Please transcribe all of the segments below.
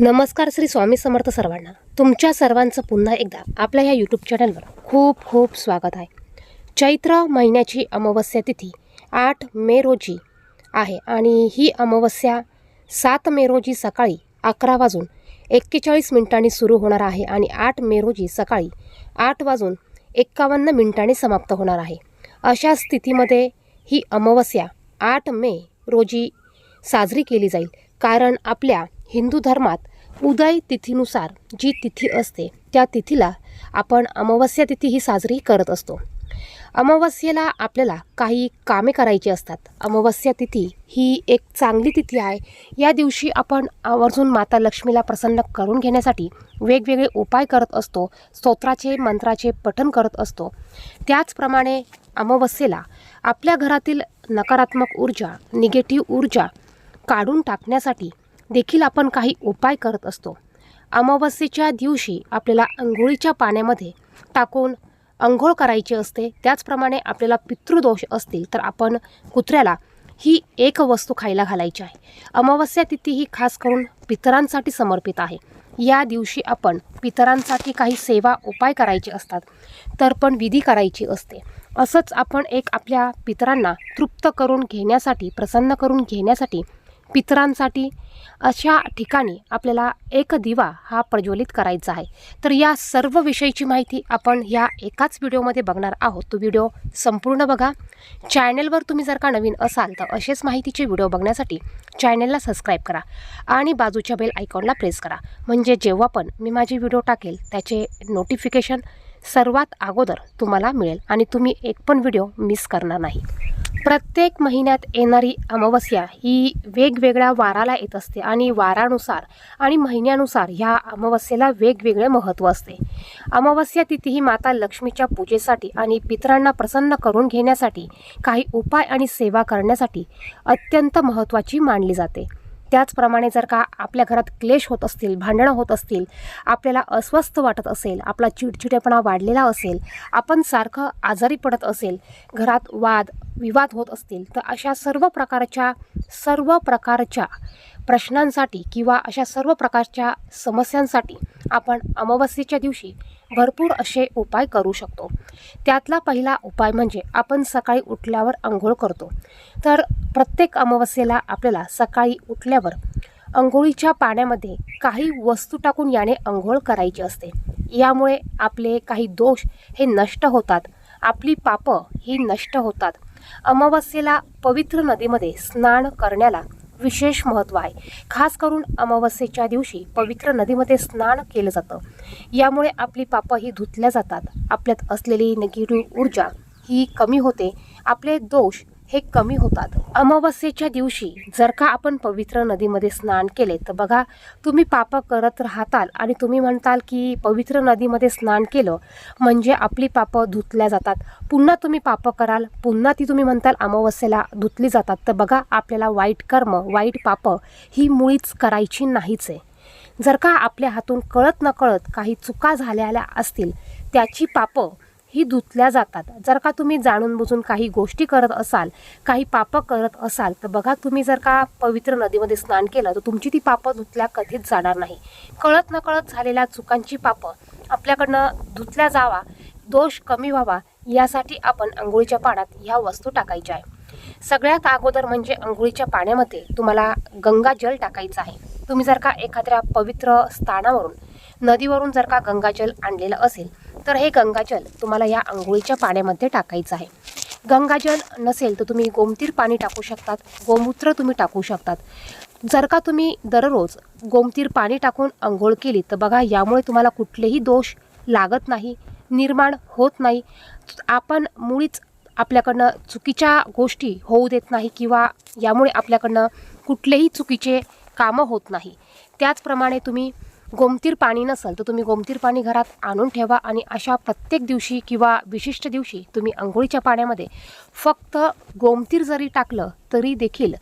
नमस्कार श्री स्वामी समर्थ सर्वांना. तुमच्या सर्वांचं पुन्हा एकदा आपल्या ह्या यूट्यूब चॅनलवर खूप खूप स्वागत आहे. चैत्र महिन्याची अमावस्या तिथी आठ मे रोजी आहे आणि ही अमावस्या सात मे रोजी सकाळी अकरा वाजून एक्केचाळीस मिनिटांनी सुरू होणार आहे आणि आठ मे रोजी सकाळी आठ वाजून एक्कावन्न मिनिटांनी समाप्त होणार आहे. अशा स्थितीमध्ये ही अमावस्या आठ मे रोजी साजरी केली जाईल. कारण आपल्या हिंदू धर्मात उदय तिथीनुसार जी तिथी असते त्या तिथीला आपण अमावस्या तिथी ही साजरी करत असतो. अमावस्येला आपल्याला काही कामे करायची असतात. अमावस्या तिथी ही एक चांगली तिथी आहे. या दिवशी आपण आवर्जून माता लक्ष्मीला प्रसन्न करून घेण्यासाठी वेगवेगळे उपाय करत असतो. स्तोत्राचे मंत्राचे पठन करत असतो. त्याचप्रमाणे अमावस्येला आपल्या घरातील नकारात्मक ऊर्जा निगेटिव्ह ऊर्जा काढून टाकण्यासाठी देखील आपण काही उपाय करत असतो. अमावस्येच्या दिवशी आपल्याला अंघोळीच्या पाण्यामध्ये टाकून अंघोळ करायची असते. त्याचप्रमाणे आपल्याला पितृदोष असतील तर आपण कुत्र्याला ही एक वस्तू खायला घालायची आहे. अमावस्या तिथी ही खास करून पितरांसाठी समर्पित आहे. या दिवशी आपण पितरांसाठी काही सेवा उपाय करायचे असतात तर पण विधी करायची असते. असंच आपण एक आपल्या पितरांना तृप्त करून घेण्यासाठी प्रसन्न करून घेण्यासाठी पितरांसाठी अशा ठिकाणी आपल्याला एक दिवा हा प्रज्वलित करायचा आहे. तर या सर्व विषयीची माहिती आपण ह्या एकाच व्हिडिओमध्ये बघणार आहोत. तो व्हिडिओ संपूर्ण बघा. चॅनेलवर तुम्ही जर का नवीन असाल तर असेच माहितीचे व्हिडिओ बघण्यासाठी चॅनेलला सबस्क्राईब करा आणि बाजूच्या बेल आयकॉनला प्रेस करा. म्हणजे जेव्हा पण मी माझे व्हिडिओ टाकेल त्याचे नोटिफिकेशन सर्वात अगोदर तुम्हाला मिळेल आणि तुम्ही एक पण व्हिडिओ मिस करणार नाही. प्रत्येक महिन्यात येणारी अमावस्या ही वेगवेगळ्या वाराला येत असते आणि वारानुसार आणि महिन्यानुसार ह्या अमावस्येला वेगवेगळे महत्त्व असते. अमावस्या तिथी ही माता लक्ष्मीच्या पूजेसाठी आणि पितरांना प्रसन्न करून घेण्यासाठी काही उपाय आणि सेवा करण्यासाठी अत्यंत महत्त्वाची मानली जाते. त्याचप्रमाणे जर का आपल्या घरात क्लेश होत असतील भांडणं होत असतील आपल्याला अस्वस्थ वाटत असेल आपला चिडचिडेपणा वाढलेला असेल आपण सारखं आजारी पडत असेल घरात वाद विवाद होत असतील तर अशा सर्व प्रकारच्या सर्व प्रकारच्या प्रश्नांसाठी किंवा अशा सर्व प्रकारच्या समस्यांसाठी आपण अमावस्येच्या दिवशी भरपूर असे उपाय करू शकतो. त्यातला पहिला उपाय म्हणजे आपण सकाळी उठल्यावर आंघोळ करतो. तर प्रत्येक अमावस्येला आपल्याला सकाळी उठल्यावर अंघोळीच्या पाण्यामध्ये काही वस्तू टाकून याने अंघोळ करायची असते. यामुळे आपले काही दोष हे नष्ट होतात. आपली पापं ही नष्ट होतात. अमावस्येला पवित्र नदीमध्ये स्नान करण्याला विशेष महत्त्व आहे. खास करून अमावस्येच्या दिवशी पवित्र नदीमध्ये स्नान केलं जातं. यामुळे आपली पापं ही धुतल्या जातात. आपल्यात असलेली निगेटिव्ह ऊर्जा ही कमी होते. आपले दोष हे कमी होतात. अमावस्येच्या दिवशी जर का आपण पवित्र नदीमध्ये स्नान केले तर बघा तुम्ही पाप करत राहताल आणि तुम्ही म्हणताल की पवित्र नदीमध्ये स्नान केलं म्हणजे आपली पापं धुतल्या जातात. पुन्हा तुम्ही पापं कराल पुन्हा ती तुम्ही म्हणताल अमावस्येला धुतली जातात. तर बघा आपल्याला वाईट कर्म वाईट पापं ही मुळीच करायची नाहीच आहे. जर का आपल्या हातून कळत नकळत काही चुका झालेल्या असतील त्याची पापं ही धुतल्या जातात. जर का तुम्ही जाणून बुजून काही गोष्टी करत असाल काही पापं करत असाल तर बघा तुम्ही जर का पवित्र नदीमध्ये स्नान केलं तर तुमची ती पापं धुतल्या कधीच जाणार नाही. कळत नकळत झालेल्या चुकांची पापं आपल्याकडनं धुतल्या जावा दोष कमी व्हावा यासाठी आपण आंघोळीच्या पाण्यात ह्या वस्तू टाकायच्या आहे सगळ्यात अगोदर म्हणजे अंघोळीच्या पाण्यामध्ये तुम्हाला गंगाजल टाकायचं आहे. तुम्ही जर का एखाद्या पवित्र स्थानावरून नदीवरून जर का गंगाजल आणलेलं असेल तर हे गंगाजल तुम्हाला या आंघोळीच्या पाण्यामध्ये टाकायचं आहे. गंगाजल नसेल तर तुम्ही गोमतीर पाणी टाकू शकतात गोमूत्र तुम्ही टाकू शकतात. जर का तुम्ही दररोज गोमतीर पाणी टाकून आंघोळ केली तर बघा यामुळे तुम्हाला कुठलेही दोष लागत नाही निर्माण होत नाही. आपण मुळीच आपल्याकडनं चुकीच्या गोष्टी होऊ देत नाही किंवा यामुळे आपल्याकडनं कुठलेही चुकीचे कामं होत नाही. त्याचप्रमाणे तुम्ही गोमतीर पाणी नसेल तर तुम्ही गोमतीर पाणी घरात आणून ठेवा आणि अशा प्रत्येक दिवशी किंवा विशिष्ट दिवशी तुम्ही आंघोळीच्या पाण्यामध्ये फक्त गोमतीर जरी टाकलं तरी देखील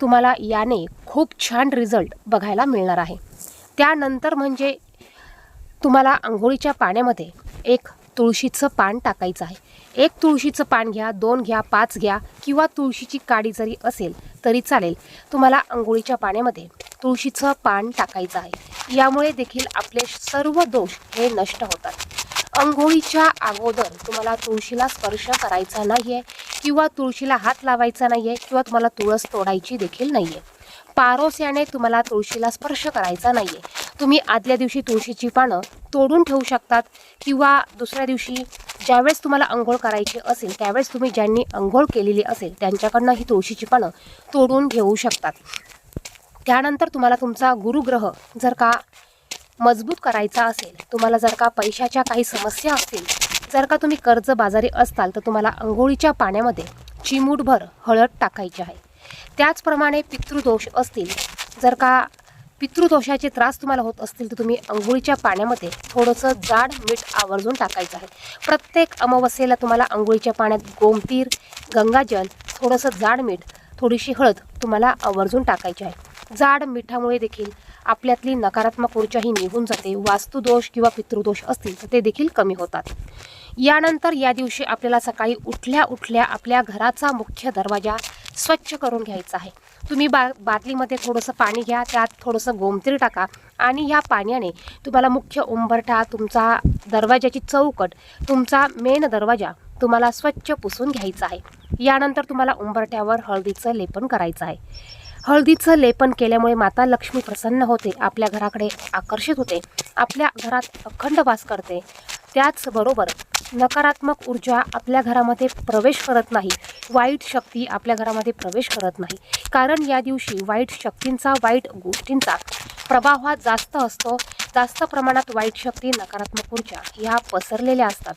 तुम्हाला याने खूप छान रिझल्ट बघायला मिळणार आहे. त्यानंतर म्हणजे तुम्हाला आंघोळीच्या पाण्यामध्ये एक तुळशीचं पान टाकायचं आहे. एक तुळशीचं पान घ्या दोन घ्या पाच घ्या किंवा तुळशीची काडी जरी असेल तरी चालेल. तुम्हाला आंघोळीच्या पाण्यामध्ये तुळशीचं पान टाकायचं आहे. यामुळे देखील आपले सर्व दोष हे नष्ट होतात. अंघोळीच्या अगोदर तुम्हाला तुळशीला स्पर्श करायचा नाही आहे किंवा तुळशीला हात लावायचा नाही आहे किंवा तुम्हाला तुळस तोडायची देखील नाही आहे पारोस याने तुम्हाला तुळशीला स्पर्श करायचा नाही आहे तुम्ही आदल्या दिवशी तुळशीची पानं तोडून ठेवू शकतात किंवा दुसऱ्या दिवशी ज्यावेळेस तुम्हाला अंघोळ करायची असेल त्यावेळेस तुम्ही ज्यांनी अंघोळ केलेली असेल त्यांच्याकडनं ही तुळशीची पानं तोडून घेऊ शकतात. त्यानंतर तुम्हाला तुमचा गुरुग्रह जर का मजबूत करायचा असेल तुम्हाला जर का पैशाच्या काही समस्या असतील जर का तुम्ही कर्ज बाजारी असताल तर तुम्हाला अंघोळीच्या पाण्यामध्ये चिमूटभर हळद टाकायची आहे. त्याचप्रमाणे पितृदोष असतील जर का पितृदोषाचे त्रास तुम्हाला होत असतील तर तुम्ही अंघोळीच्या पाण्यामध्ये थोडंसं जाड मीठ आवर्जून टाकायचं आहे. प्रत्येक अमावस्येला तुम्हाला अंघोळीच्या पाण्यात गोमतीर गंगाजल थोडंसं जाड मीठ थोडीशी हळद तुम्हाला आवर्जून टाकायची आहे. जाड मिठामुळे देखील आपल्यातली नकारात्मक ऊर्जा ही निघून जाते. वास्तुदोष किंवा पितृदोष असतील तर ते देखील कमी होतात. यानंतर या दिवशी आपल्याला सकाळी उठल्या उठल्या आपल्या घराचा मुख्य दरवाजा स्वच्छ करून घ्यायचा आहे. तुम्ही बा बाटलीमध्ये थोडंसं पाणी घ्या त्यात थोडंसं गोमतीर टाका आणि ह्या पाण्याने तुम्हाला मुख्य उंबरठा तुमचा दरवाजाची चौकट तुमचा मेन दरवाजा तुम्हाला स्वच्छ पुसून घ्यायचा आहे. यानंतर तुम्हाला उंबरठ्यावर हळदीचं लेपन करायचं आहे. हळदीचं लेपन केल्यामुळे माता लक्ष्मी प्रसन्न होते आपल्या घराकडे आकर्षित होते आपल्या घरात अखंड वास करते. त्याचबरोबर नकारात्मक ऊर्जा आपल्या घरामध्ये प्रवेश करत नाही वाईट शक्ती आपल्या घरामध्ये प्रवेश करत नाही. कारण या दिवशी वाईट शक्तींचा वाईट गोष्टींचा प्रभाव हा जास्त असतो जास्त प्रमाणात वाईट शक्ती नकारात्मक ऊर्जा ह्या पसरलेल्या असतात.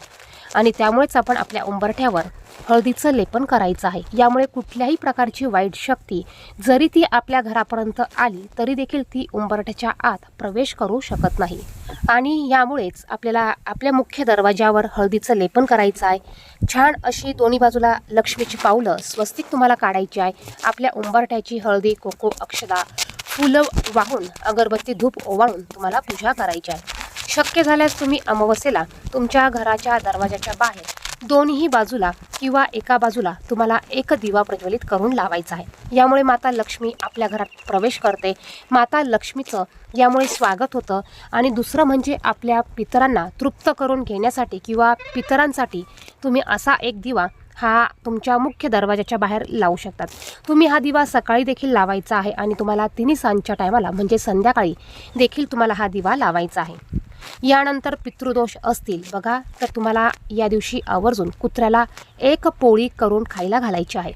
आणि त्यामुळेच आपण आपल्या उंबरठ्यावर हळदीचं लेपन करायचं आहे. यामुळे कुठल्याही प्रकारची वाईट शक्ती जरी ती आपल्या घरापर्यंत आली तरी देखील ती उंबरठ्याच्या आत प्रवेश करू शकत नाही. आणि यामुळेच आपल्याला आपल्या मुख्य दरवाजावर हळदीचं लेपन करायचं आहे. छान अशी दोन्ही बाजूला लक्ष्मीची पावलं स्वस्तिक तुम्हाला काढायची आहे. आपल्या उंबरठ्याची हळदी कोको अक्षदा फुलं वाहून अगरबत्ती धूप ओवाळून तुम्हाला पूजा करायची आहे. शक्य झाल्यास तुम्ही अमावस्येला तुमच्या घराच्या दरवाजाच्या बाहेर दोन्ही बाजूला किंवा एका बाजूला तुम्हाला एक दिवा प्रज्वलित करून लावायचा आहे. यामुळे माता लक्ष्मी आपल्या घरात प्रवेश करते. माता लक्ष्मीचं यामुळे स्वागत होतं आणि दुसरं म्हणजे आपल्या पितरांना तृप्त करून घेण्यासाठी किंवा पितरांसाठी तुम्ही असा एक दिवा हा तुमच्या मुख्य दरवाजाच्या बाहेर लावू शकतात. तुम्ही हा दिवा सकाळी देखील लावायचा आहे आणि तुम्हाला तिन्ही सांजच्या टायमाला म्हणजे संध्याकाळी देखील तुम्हाला हा दिवा लावायचा आहे. यानंतर पितृदोष असतील. बघा तर तुम्हाला या दिवशी आवर्जून कुत्र्याला एक पोळी करून खायला घालायची आहे.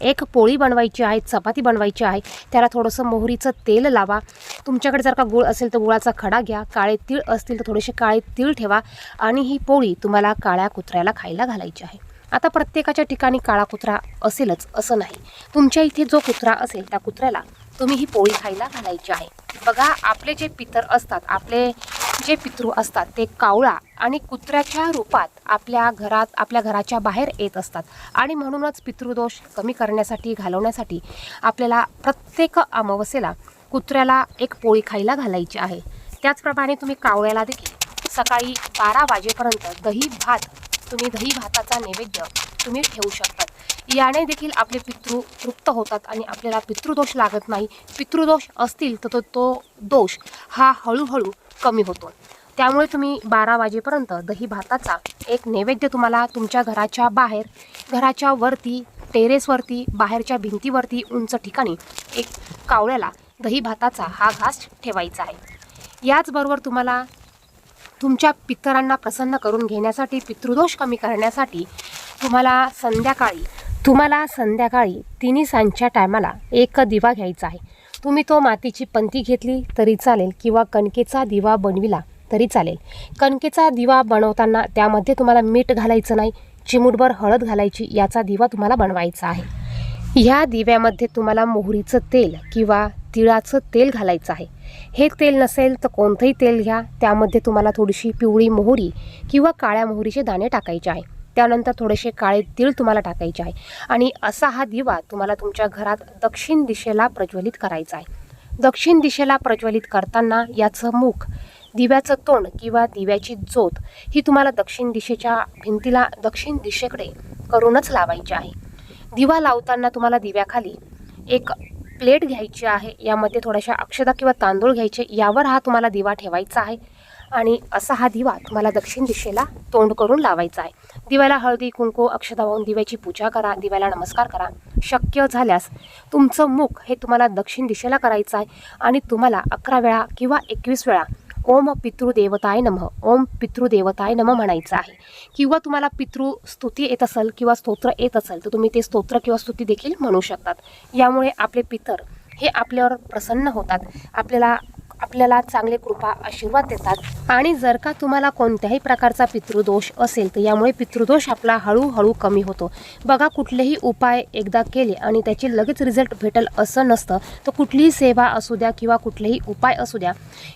एक पोळी बनवायची आहे चपाती बनवायची आहे. त्याला थोडंसं मोहरीचं तेल लावा. तुमच्याकडे जर का गुळ असेल तर गुळाचा खडा घ्या. काळे तीळ असतील तर थोडेसे काळे तीळ ठेवा आणि ही पोळी तुम्हाला काळ्या कुत्र्याला खायला घालायची आहे. आता प्रत्येकाच्या ठिकाणी काळा कुत्रा असेलच असं नाही. तुमच्या इथे जो कुत्रा असेल त्या कुत्र्याला तुम्ही ही पोळी खायला घालायची आहे. बघा आपले जे पितर असतात आपले जे पितृ असतात ते कावळा आणि कुत्र्याच्या रूपात आपल्या घरात आपल्या घराच्या बाहेर येत असतात. आणि म्हणूनच पितृदोष कमी करण्यासाठी घालवण्यासाठी आपल्याला प्रत्येक अमावस्येला कुत्र्याला एक पोळी खायला घालायची आहे. त्याचप्रमाणे तुम्ही कावळ्याला देखील सकाळी बारा वाजेपर्यंत दही भात तुम्ही दही भाताचा नैवेद्य तुम्ही ठेवू शकतात. याने देखील आपले पितृ तृप्त होतात आणि आपल्याला पितृदोष लागत नाही. पितृदोष असतील तर तो तो दोष हा हळूहळू कमी होतो. त्यामुळे तुम्ही बारा वाजेपर्यंत दही भाताचा एक नैवेद्य तुम्हाला तुमच्या घराच्या बाहेर घराच्या वरती टेरेसवरती बाहेरच्या भिंतीवरती उंच ठिकाणी एक कावळ्याला दही भाताचा हा घास ठेवायचा आहे. याचबरोबर तुम्हाला तुमच्या पितरांना प्रसन्न करून घेण्यासाठी पितृदोष कमी करण्यासाठी तुम्हाला संध्याकाळी तुम्हाला संध्याकाळी तिन्ही सांजच्या टायमाला एक दिवा घ्यायचा आहे. तुम्ही तो मातीची पंती घेतली तरी चालेल किंवा कणकेचा दिवा बनविला तरी चालेल. कणकेचा दिवा बनवताना त्यामध्ये तुम्हाला मीठ घालायचं नाही चिमूटभर हळद घालायची याचा दिवा तुम्हाला बनवायचा आहे. ह्या दिव्यामध्ये तुम्हाला मोहरीचं तेल किंवा तिळाचं तेल घालायचं आहे. हे तेल नसेल तर कोणतंही तेल घ्या त्यामध्ये तुम्हाला थोडीशी पिवळी मोहरी किंवा काळ्या मोहरीचे दाणे टाकायचे आहे. त्यानंतर थोडेसे काळे तीळ तुम्हाला टाकायचे आहे. आणि असा हा दिवा तुम्हाला तुमच्या घरात दक्षिण दिशेला प्रज्वलित करायचा आहे. दक्षिण दिशेला प्रज्वलित करताना याचं मुख दिव्याचं तोंड किंवा दिव्याची ज्योत ही तुम्हाला दक्षिण दिशेच्या भिंतीला दक्षिण दिशेकडे करूनच लावायची आहे. दिवा लावताना तुम्हाला दिव्याखाली एक प्लेट घ्यायची आहे. यामध्ये थोड्याशा अक्षदा किंवा तांदूळ घ्यायचे. यावर हा तुम्हाला दिवा ठेवायचा आहे. आणि असा हा दिवा तुम्हाला दक्षिण दिशेला तोंड करून लावायचा आहे. दिव्याला हळदी कुंकू अक्षदा वाहून दिव्याची पूजा करा दिव्याला नमस्कार करा. शक्य झाल्यास तुमचं मुख हे तुम्हाला दक्षिण दिशेला करायचं आहे आणि तुम्हाला अकरा वेळा किंवा एकवीस वेळा ओम पितृदेवताय नमः ओम पितृदेवताय नमः म्हणायचं आहे. किंवा तुम्हाला पितृस्तुती येत असेल किंवा स्तोत्र येत असेल तर तुम्ही ते स्तोत्र किंवा स्तुती देखील म्हणू शकतात. यामुळे आपले पितर हे आपल्यावर प्रसन्न होतात. आपल्याला आपल्याला चांगले कृपा आशीर्वाद देतात. आणि जर का तुम्हाला कोणत्याही प्रकारचा पितृदोष असेल तर यामुळे पितृदोष आपला हळूहळू कमी होतो. बघा कुठलेही उपाय एकदा केले आणि त्याची लगेच रिझल्ट भेटेल असं नसतं तर कुठलीही सेवा असू द्या किंवा कुठलेही उपाय असू द्या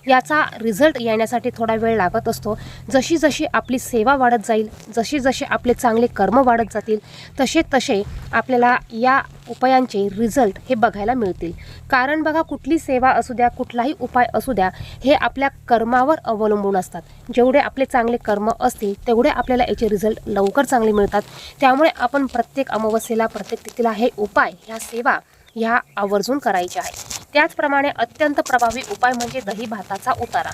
याचा रिझल्ट येण्यासाठी थोडा वेळ लागत असतो. जशी जशी आपली सेवा वाढत जाईल जशी जशी आपले चांगले कर्म वाढत जातील तसे तसे आपल्याला या उपायांचे रिझल्ट हे बघायला मिळतील. कारण बघा कुठली सेवा असू द्या कुठलाही उपाय असू द्या हे आपल्या कर्मावर अवलंबून असतात. जेवढे आपले चांगले कर्म असतील तेवढे आपल्याला याचे रिझल्ट लवकर चांगले मिळतात. त्यामुळे आपण प्रत्येक अमावस्येला प्रत्येक तिथीला हे उपाय ह्या सेवा ह्या आवर्जून करायच्या आहेत. त्याचप्रमाणे अत्यंत प्रभावी उपाय म्हणजे दही भाताचा उतारा.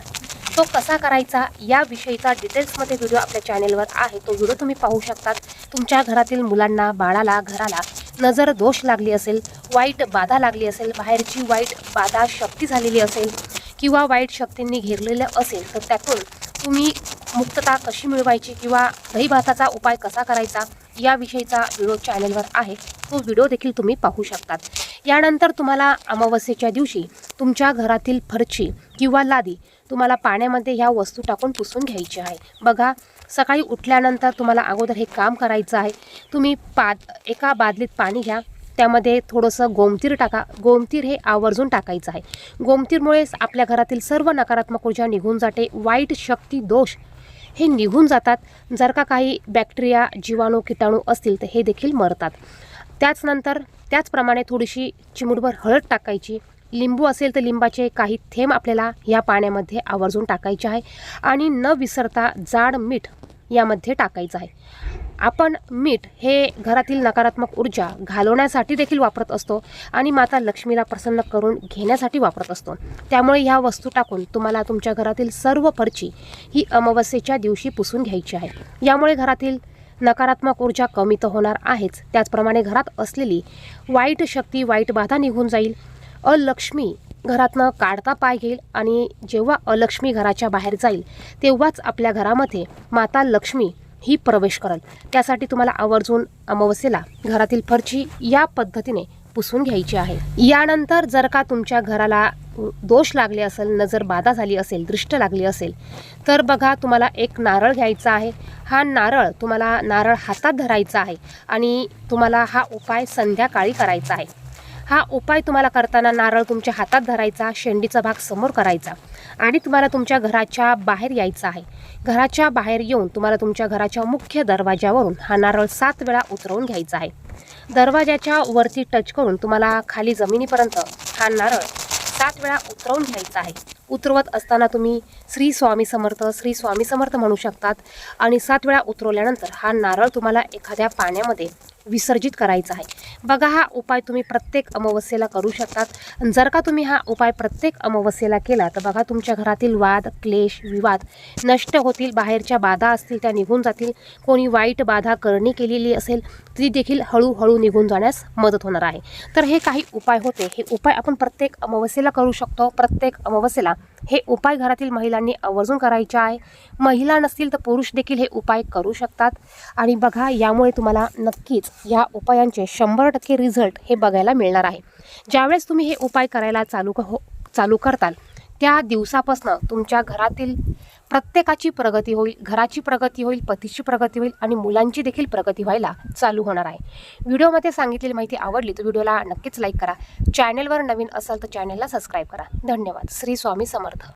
तो कसा करायचा याविषयीचा डिटेल्समध्ये व्हिडिओ आपल्या चॅनेलवर आहे. तो व्हिडिओ तुम्ही पाहू शकतात. तुमच्या घरातील मुलांना बाळाला घराला नजर दोष लागली असेल वाईट बाधा लागली असेल बाहेरची वाईट बाधा शक्ती झालेली असेल किंवा वाईट शक्तींनी घेरलेलं असेल तर त्यातून तुम्ही मुक्तता कशी मिळवायची किंवा दहीभाताचा उपाय कसा करायचा याविषयीचा व्हिडिओ चॅनेलवर आहे. तो व्हिडिओ देखील तुम्ही पाहू शकतात. यानंतर तुम्हाला अमावस्येच्या दिवशी तुमच्या घरातील फरची किंवा लादी तुम्हाला पाण्यामध्ये ह्या वस्तू टाकून पुसून घ्यायची आहे. बघा सकाळी उठल्यानंतर तुम्हाला अगोदर हे काम करायचं आहे. तुम्ही पाद एका बादलीत पाणी घ्या. त्यामध्ये थोडंसं गोमतीर टाका. गोमतीर हे आवर्जून टाकायचं आहे. गोमतीरमुळे आपल्या घरातील सर्व नकारात्मक ऊर्जा निघून जाते. वाईट शक्ती दोष हे निघून जातात. जर का काही बॅक्टेरिया जीवाणू किटाणू असतील तर हे देखील मरतात. त्याचनंतर त्याचप्रमाणे थोडीशी चिमुटभर हळद टाकायची. लिंबू असेल तर लिंबाचे काही थेंब आपल्याला या पाण्यामध्ये आवर्जून टाकायचे आहे. आणि न विसरता जाड मीठ यामध्ये टाकायचं आहे. आपण मीठ हे घरातील नकारात्मक ऊर्जा घालवण्यासाठी देखील वापरत असतो आणि माता लक्ष्मीला प्रसन्न करून घेण्यासाठी वापरत असतो. त्यामुळे ह्या वस्तू टाकून तुम्हाला तुमच्या घरातील सर्व फरची ही अमावस्येच्या दिवशी पुसून घ्यायची आहे. यामुळे घरातील नकारात्मक ऊर्जा कमी तर होणार आहेच. त्याचप्रमाणे घरात असलेली वाईट शक्ती वाईट बाधा निघून जाईल. अलक्ष्मी घरातनं काढता पाय घेईल आणि जेव्हा अलक्ष्मी घराच्या बाहेर जाईल तेव्हाच आपल्या घरामध्ये माता लक्ष्मी ही प्रवेश करेल. त्यासाठी तुम्हाला आवर्जून अमावस्येला घरातील फरची या पद्धतीने पुसून घ्यायची आहे. यानंतर जर का तुमच्या घराला दोष लागले असेल नजर बाधा झाली असेल दृष्ट लागली असेल तर बघा तुम्हाला एक नारळ घ्यायचा आहे. हा नारळ तुम्हाला नारळ हातात धरायचा आहे आणि तुम्हाला हा उपाय संध्याकाळी करायचा आहे. हा उपाय तुम्हाला करताना नारळ तुमच्या हातात धरायचा शेंडीचा भाग समोर करायचा आणि तुम्हाला तुमच्या घराच्या बाहेर यायचं आहे. घराच्या बाहेर येऊन तुम्हाला तुमच्या घराच्या मुख्य दरवाजावरून हा नारळ सात वेळा उतरवून घ्यायचा आहे. दरवाजाच्या वरती टच करून तुम्हाला खाली जमिनीपर्यंत हा नारळ सात वेळा उतरवून घ्यायचा आहे. उतरवत असताना तुम्ही श्री स्वामी समर्थ श्री स्वामी समर्थ म्हणू शकतात आणि सात वेळा उतरवल्यानंतर हा नारळ तुम्हाला एखाद्या पाण्यामध्ये विसर्जित करायचा आहे. बघा हा उपाय तुम्ही प्रत्येक अमावस्येला करू शकतात. जर का तुम्ही हा उपाय प्रत्येक अमावस्येला केला तर बघा तुमच्या घरातील वाद क्लेश विवाद नष्ट होतील. बाहेरच्या बाधा असतील त्या निघून जातील. कोणी वाईट बाधा करणी केलेली असेल ती देखील हळूहळू निघून जाण्यास मदत होणार आहे. तर हे काही उपाय होते. हे उपाय आपण प्रत्येक अमावस्येला करू शकतो. प्रत्येक अमावस्येला हे उपाय घरातील महिलांनी आवर्जून करायचे आहे. महिला नसतील तर पुरुष देखील हे उपाय करू शकतात. आणि बघा यामुळे तुम्हाला नक्कीच या उपायांचे शंभर टक्के रिझल्ट हे बघायला मिळणार आहे. ज्यावेळेस तुम्ही हे उपाय करायला चालू क- हो चालू करताल त्या दिवसापासून तुमच्या घरातील प्रत्येकाची प्रगती होईल घराची प्रगती होईल पतीची प्रगती होईल आणि मुलांची देखील प्रगती व्हायला चालू होणार आहे. व्हिडिओमध्ये सांगितलेली माहिती आवडली तर व्हिडिओला नक्कीच लाईक करा. चॅनलवर नवीन असाल तर चॅनलला सबस्क्राईब करा. धन्यवाद. श्री स्वामी समर्थ.